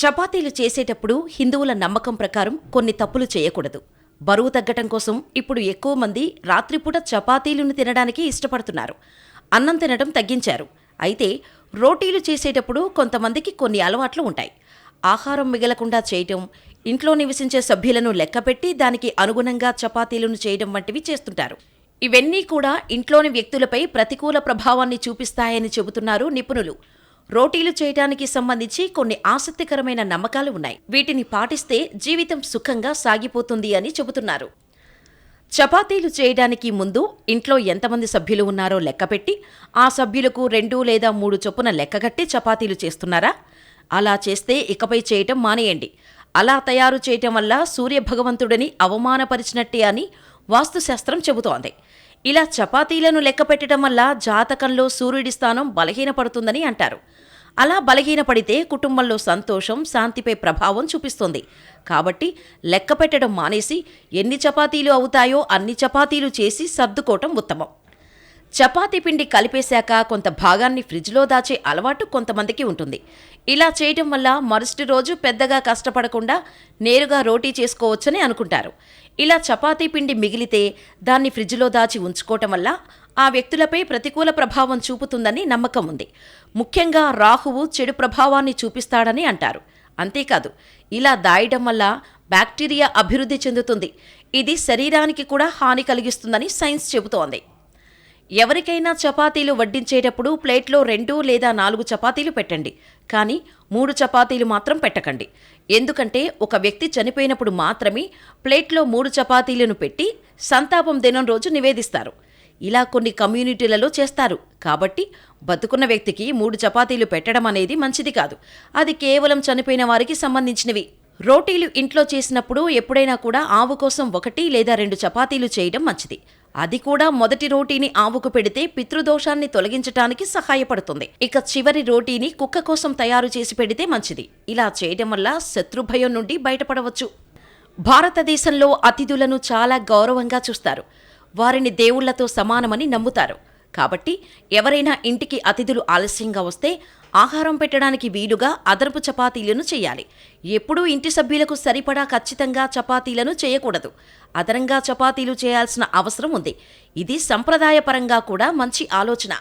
చపాతీలు చేసేటప్పుడు హిందువుల నమ్మకం ప్రకారం కొన్ని తప్పులు చేయకూడదు. బరువు తగ్గటం కోసం ఇప్పుడు ఎక్కువ మంది రాత్రిపూట చపాతీలను తినడానికి ఇష్టపడుతున్నారు. అన్నం తినడం తగ్గించారు. అయితే రోటీలు చేసేటప్పుడు కొంతమందికి కొన్ని అలవాట్లు ఉంటాయి. ఆహారం మిగలకుండా చేయటం ఇంట్లో నివసించే సభ్యులను లెక్కపెట్టి దానికి అనుగుణంగా చపాతీలను చేయడం వంటివి చేస్తుంటారు. ఇవన్నీ కూడా ఇంట్లోని వ్యక్తులపై ప్రతికూల ప్రభావాన్ని చూపిస్తాయని చెబుతున్నారు నిపుణులు. రోటీలు చేయడానికి సంబంధించి కొన్ని ఆసక్తికరమైన నమ్మకాలు ఉన్నాయి. వీటిని పాటిస్తే జీవితం సుఖంగా సాగిపోతుంది అని చెబుతున్నారు. చపాతీలు చేయడానికి ముందు ఇంట్లో ఎంతమంది సభ్యులు ఉన్నారో లెక్కపెట్టి ఆ సభ్యులకు రెండు లేదా మూడు చొప్పున లెక్కగట్టి చపాతీలు చేస్తున్నారా? అలా చేస్తే ఇకపై చేయటం మానేయండి. అలా తయారు చేయటం వల్ల సూర్యభగవంతుడిని అవమానపరిచినట్టే అని వాస్తుశాస్త్రం చెబుతోంది. ఇలా చపాతీలను లెక్కపెట్టడం వల్ల జాతకంలో సూర్యుడి స్థానం బలహీనపడుతుందని అంటారు. అలా బలహీనపడితే కుటుంబంలో సంతోషం శాంతిపై ప్రభావం చూపిస్తుంది. కాబట్టి లెక్క పెట్టడం మానేసి ఎన్ని చపాతీలు అవుతాయో అన్ని చపాతీలు చేసి సర్దుకోవటం ఉత్తమం. చపాతీ పిండి కలిపేశాక కొంత భాగాన్ని ఫ్రిడ్జ్లో దాచే అలవాటు కొంతమందికి ఉంటుంది. ఇలా చేయటం వల్ల మరుసటి రోజు పెద్దగా కష్టపడకుండా నేరుగా రోటీ చేసుకోవచ్చని అనుకుంటారు. ఇలా చపాతీ పిండి మిగిలితే దాన్ని ఫ్రిడ్జ్లో దాచి ఉంచుకోవటం వల్ల ఆ వ్యక్తులపై ప్రతికూల ప్రభావం చూపుతుందని నమ్మకం ఉంది. ముఖ్యంగా రాహువు చెడు ప్రభావాన్ని చూపిస్తాడని అంటారు. అంతేకాదు ఇలా దాయడం వల్ల బ్యాక్టీరియా అభివృద్ధి చెందుతుంది. ఇది శరీరానికి కూడా హాని కలిగిస్తుందని సైన్స్ చెబుతోంది. ఎవరికైనా చపాతీలు వడ్డించేటప్పుడు ప్లేట్లో రెండు లేదా నాలుగు చపాతీలు పెట్టండి. కానీ మూడు చపాతీలు మాత్రం పెట్టకండి. ఎందుకంటే ఒక వ్యక్తి చనిపోయినప్పుడు మాత్రమే ప్లేట్లో మూడు చపాతీలను పెట్టి సంతాపం దినం రోజు నివేదిస్తారు. ఇలా కొన్ని కమ్యూనిటీలలో చేస్తారు. కాబట్టి బతుకున్న వ్యక్తికి మూడు చపాతీలు పెట్టడం అనేది మంచిది కాదు. అది కేవలం చనిపోయిన వారికి సంబంధించినవి. రోటీలు ఇంట్లో చేసినప్పుడు ఎప్పుడైనా కూడా ఆవు కోసం ఒకటి లేదా రెండు చపాతీలు చేయడం మంచిది. అది కూడా మొదటి రోటీని ఆవుకు పెడితే పితృదోషాన్ని తొలగించటానికి సహాయపడుతుంది. ఇక చివరి రోటీని కుక్క కోసం తయారు చేసి పెడితే మంచిది. ఇలా చేయడం వల్ల శత్రుభయం నుండి బయటపడవచ్చు. భారతదేశంలో అతిథులను చాలా గౌరవంగా చూస్తారు. వారిని దేవుళ్ళతో సమానమని నమ్ముతారు. కాబట్టి ఎవరైనా ఇంటికి అతిథులు ఆలస్యంగా వస్తే ఆహారం పెట్టడానికి వీలుగా అదనపు చపాతీలను చేయాలి. ఎప్పుడూ ఇంటి సభ్యులకు సరిపడా ఖచ్చితంగా చపాతీలను చేయకూడదు. అదనంగా చపాతీలు చేయాల్సిన అవసరం ఉంది. ఇది సంప్రదాయపరంగా కూడా మంచి ఆలోచన.